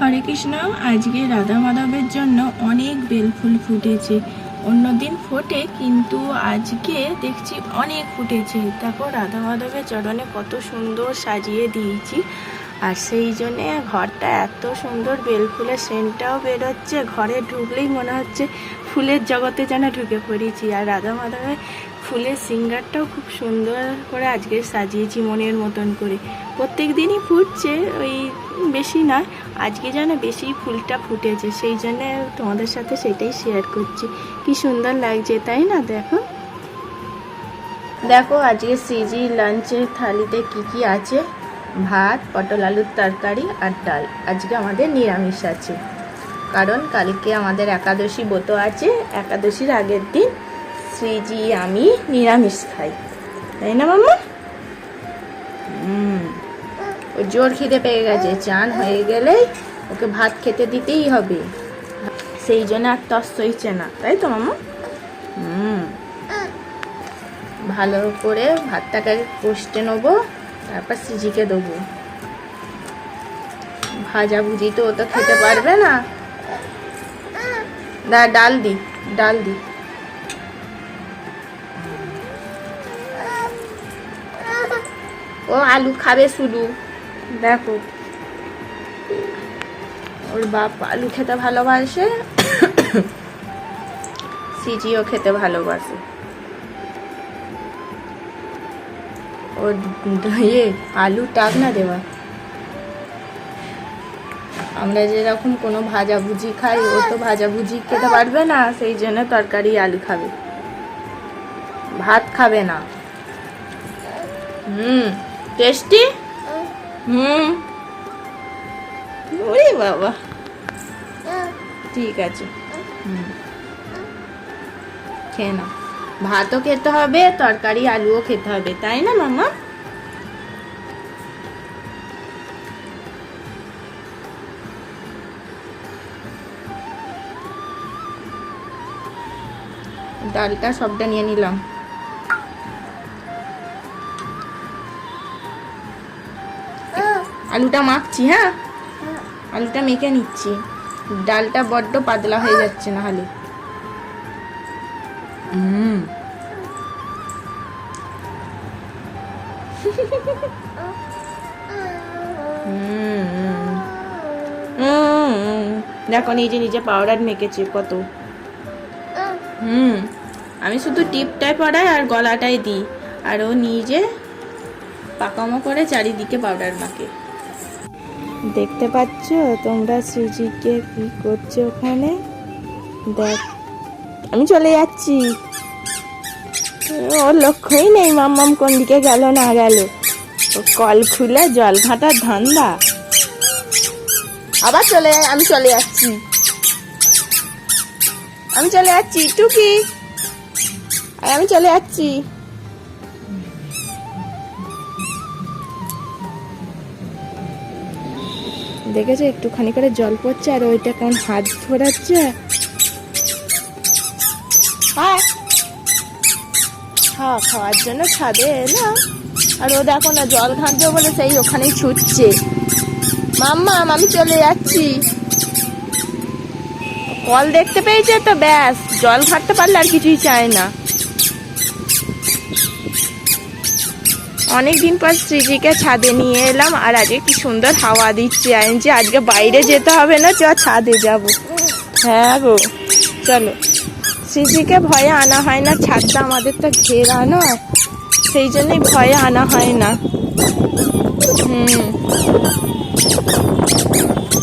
হরে কৃষ্ণ, আজকে রাধা মাধবের জন্য অনেক বেলফুল ফুটেছে। অন্যদিন ফোটে, কিন্তু আজকে দেখছি অনেক ফুটেছে। তারপর রাধা মাধবের চরণে কত সুন্দর সাজিয়ে দিয়েছি। আর সেই জন্যে ঘরটা এত সুন্দর বেলফুলের সেন্টটাও বেরোচ্ছে, ঘরে ঢুকলেই মনে হচ্ছে ফুলের জগতে যেন ঢুকে পড়েছি। আর রাধা মাধবের ফুলের সিঙ্গারটাও খুব সুন্দর করে আজকে সাজিয়েছি মনের মতন করে। প্রত্যেক দিনই ফুটছে, ওই বেশি নয় আজকে যেন বেশি ফুলটা ফুটেছে, সেই জন্য তোমাদের সাথে সেটাই শেয়ার করছি। কি সুন্দর লাগছে, তাই না? দেখো। দেখো আজকে সিজি লাঞ্চের থালিতে কি কি আছে। ভাত, পটল, আলুর তরকারি আর ডাল। আজকে আমাদের নিরামিষ আছে। কারণ কালকে আমাদের একাদশী ব্রত আছে। একাদশীর আগের দিন শ্রীজি আমি নিরামিষ খাই। তাই না হুম। ও জোর খিদে পেয়ে গেছে। চান হয়ে গেলেই ওকে ভাত খেতে দিতেই হবে। সেই জন্য আর তস সইছে না। তাই তো, মামা? হুম। ভালো করে ভাতটাকে কষতে নেব। তারপর সিজিকে দেবো। ভাজা ভুজি তো ও তো খেতে পারবে না। দা ডাল দি ডাল দি। ও আলু খাবে শুধু। দেখো। ওর বাপ আলু খেতে ভালোবাসে। সিজিও খেতে ভালোবাসে। ওর ইয়ে আলু টাক না দেওয়া। আমরা যেরকম কোনো ভাজা ভুজি খাই, ও তো ভাজা ভুজি খেতে পারবে না, সেই জন্য তরকারি আলু খাবে। ভাত খাবে না। হুম, টেস্টি? হুম। ওরে বাবা। ঠিক আছে। হুম। খেয়ে নাও। ভাতও খেতে হবে, তরকারি, আলুও খেতে হবে, তাই না মামা? ডালটা সবটা নিয়ে নিলাম। আলুটা মাখছি হ্যাঁ? আলুটা মেখে নিচ্ছি। ডালটা বড্ড পাতলা হয়ে যাচ্ছে না হলে। হুম। দেখো, নিজে নিজে পাউডার মেখেছে, কত। হুম। আমি শুধু টিপটাই পড়াই আর গলাটাই দিই। আর ও নিজে পাকামো করে চারিদিকে পাউডার মাখে। দেখতে পাচ্ছ তোমরা সুজিকে কি করছ ওখানে? দেখ। আমি চলে যাচ্ছি। ওর লক্ষ্যই নেই মাম্মাম কোন দিকে গেল না গেল। কল খুলে জল ঘাটার ধান্দা। আবার চলে আমি চলে যাচ্ছি। আমি চলে যাচ্ছি, টুকি। আর আমি চলে যাচ্ছি। দেখেছ, একটুখানি করে জল পড়ছে আর ওইটা কেমন হাত ধরাচ্ছে খাওয়া খাওয়ার জন্য ছাদে এলাম আর ও দেখো না, জল ঘাঁটবে বলে সেই ওখানেই ছুটছে। মাম্মা, আমি চলে যাচ্ছি। কল দেখতে পেয়েছে তো, ব্যাস। জল ঘাটতে পারলে আর কিছুই চায় না। অনেক দিন পর শ্রীজিকে ছাদে নিয়ে এলাম, আর আজকে কি সুন্দর হাওয়া দিচ্ছে। আর যে আজকে বাইরে যেতে হবে না, চ ছাদে যাব। হ্যাঁ গো, চলো। শ্রীজিকে ভয়ে আনা হয় না, ছাদটা আমাদের তো ঘেরা নয় সেই জন্যই ভয়ে আনা হয় না। হুম।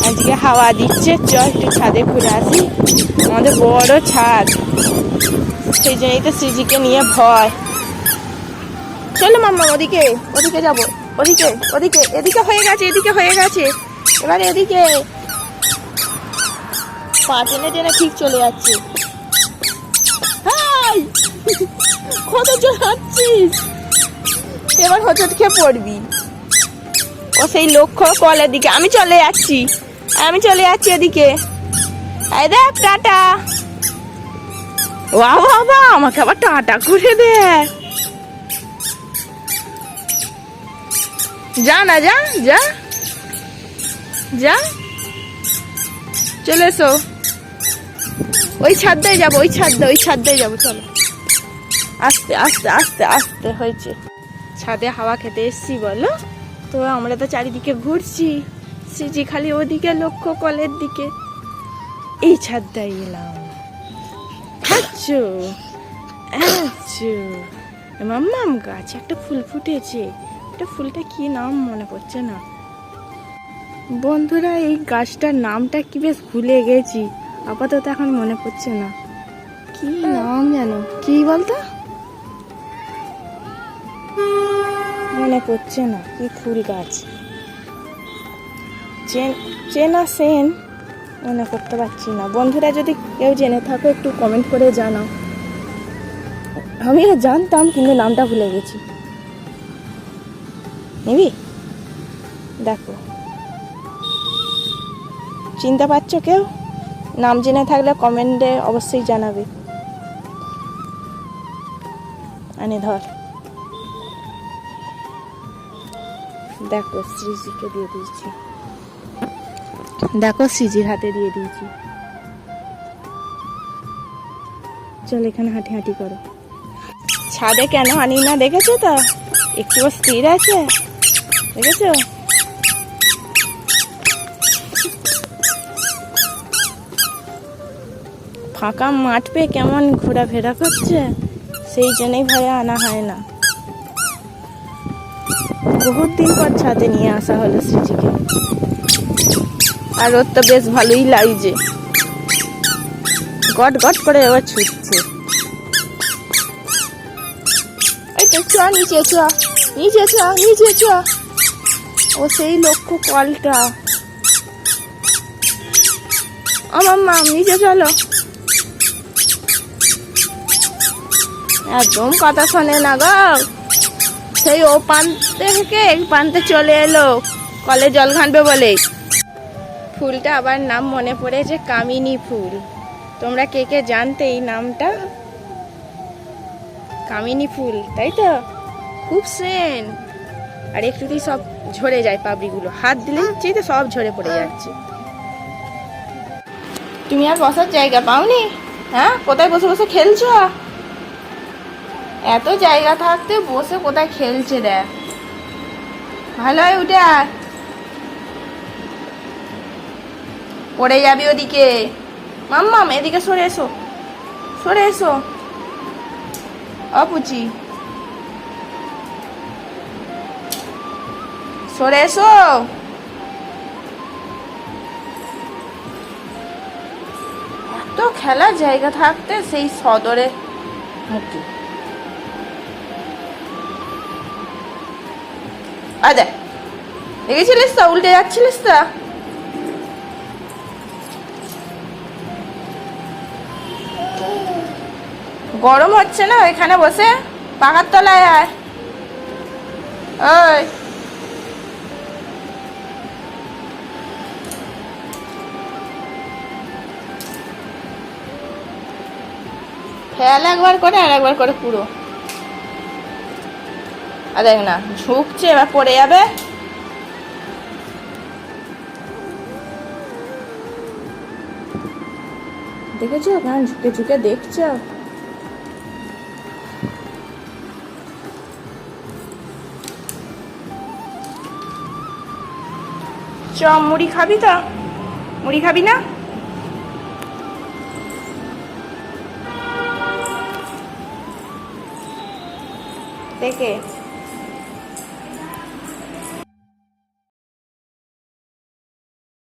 আজকে হাওয়া দিচ্ছে চ একটু ছাদে ঘুরে আসি। আমাদের বড় ছাদ। সেই জন্যই তো শ্রীজিকে নিয়ে ভয়। চলো মাম্মা, ওদিকে ওদিকে যাব। ওদিকে ওদিকে, এদিকে হয়ে গেছে, এদিকে হয়ে গেছে। এবার এদিকে। পা টেনে টেনে ঠিক চলে যাচ্ছে। কত চড়াচ্ছিস এবার হঠাৎ খেয়ে পড়বি। ও সেই লক্ষ্য কলের দিকে আমি চলে যাচ্ছি। আমি চলে যাচ্ছি এদিকে। এই দেখ, টাটা। বাবা বাবা আমাকে আবার টাটা করে দে। যা না, যা যা। যা। চলে এসো। ওই ছাদটায় যাব, ওই ছাদটা ওই ছাদটায় যাব, চলো। আস্তে আস্তে আস্তে আস্তে হয়েছে। ছাদে হাওয়া খেতে এসছি, বলো? তো আমরা তো চারিদিকে ঘুরছি। সিজি খালি ওদিকে, লক্ষ্য কলের দিকে। এই ছাদটায় এলাম। আচ্ছু আচ্ছু মাম্মাম, গাছ একটা ফুল ফুটেছে। এটা ফুলটা কি নাম মনে পড়ছে না। বন্ধুরা, এই গাছটার নামটা কি বেশ ভুলে গেছি। আপাতত এখন মনে পড়ছে না। কি নাম জানো কি বলতো? মনে পড়ছে না, কি ফুল গাছ। চেনা সেন মনে করতে পারছি না। বন্ধুরা, যদি কেউ জেনে থাকো, একটু কমেন্ট করে জানাও। আমিও জানতাম, কিন্তু নামটা ভুলে গেছি। নিবি? দেখো। চিনতে পারছ কেউ? নাম জেনে থাকলে কমেন্টে অবশ্যই জানাবে। আনে ধর। দেখো শ্রীজিকে দিয়ে দিয়েছি। দেখো শ্রীজির হাতে দিয়ে দিয়েছি। চল এখানে হাঁটি হাঁটি করো। ছাদে কেন আনি না? দেখেছ তো? একটু স্থির আছে? দেখেছ? ফাঁকা মাঠ পেয়ে কেমন ঘোরাফেরা করছে? সেই জন্যই ভয়ে আনা হয় না। বহুত দিন পর ছাদে নিয়ে আসা হলো সৃজিকে আর ওর তো বেশ ভালোই লাগছে। গট গট করে এবার ছুটছে। চ নিচে চ নিচে চ নিচে চ ও সেই লক্ষ্য কলটা। আমার মা নিচে চলো। একদম কথা শোনে না গো। সেই ও প্রান্তে থেকে এই চলে এলো। কলে জল ঘানবে বলে। ফুলটা আবার নাম মনে পড়েছে কামিনী ফুল। তোমরা কে কে জানতে এই নামটা? কামিনী ফুল, তাই তো? খুব সেন। আর একটুতেই সব ঝরে যায় পাবড়িগুলো। হাত দিলে তো সব ঝরে পড়ে যাচ্ছে। তুমি আর বসার জায়গা পাওনি? হ্যাঁ? কোথায় বসে বসে খেলছো? এত জায়গা থাকতে বসে কোথায় খেলছে দেখ। ভালো হয় উঠে আয়। পড়ে যাবি ওদিকে। মাম্মাম এদিকে সরে এসো। সরে এসো। অপুচি সরে এসো। এত খেলার জায়গা থাকতে সেই সদরে মুখে আয় দেখ, দেখেছিলিস তো, উল্টে যাচ্ছিলিস তো? গরম হচ্ছে না এখানে বসে? পাখার তলায় আয়। ওই। ফেল একবার করে আর একবার করে পুরো। আর দেখ না, ঝুঁকছে, এবার পড়ে যাবে। দেখেছ? ওখানে ঝুঁকে ঝুঁকে দেখছ? চ, মুড়ি খাবি তো? মুড়ি খাবি না? দেখে।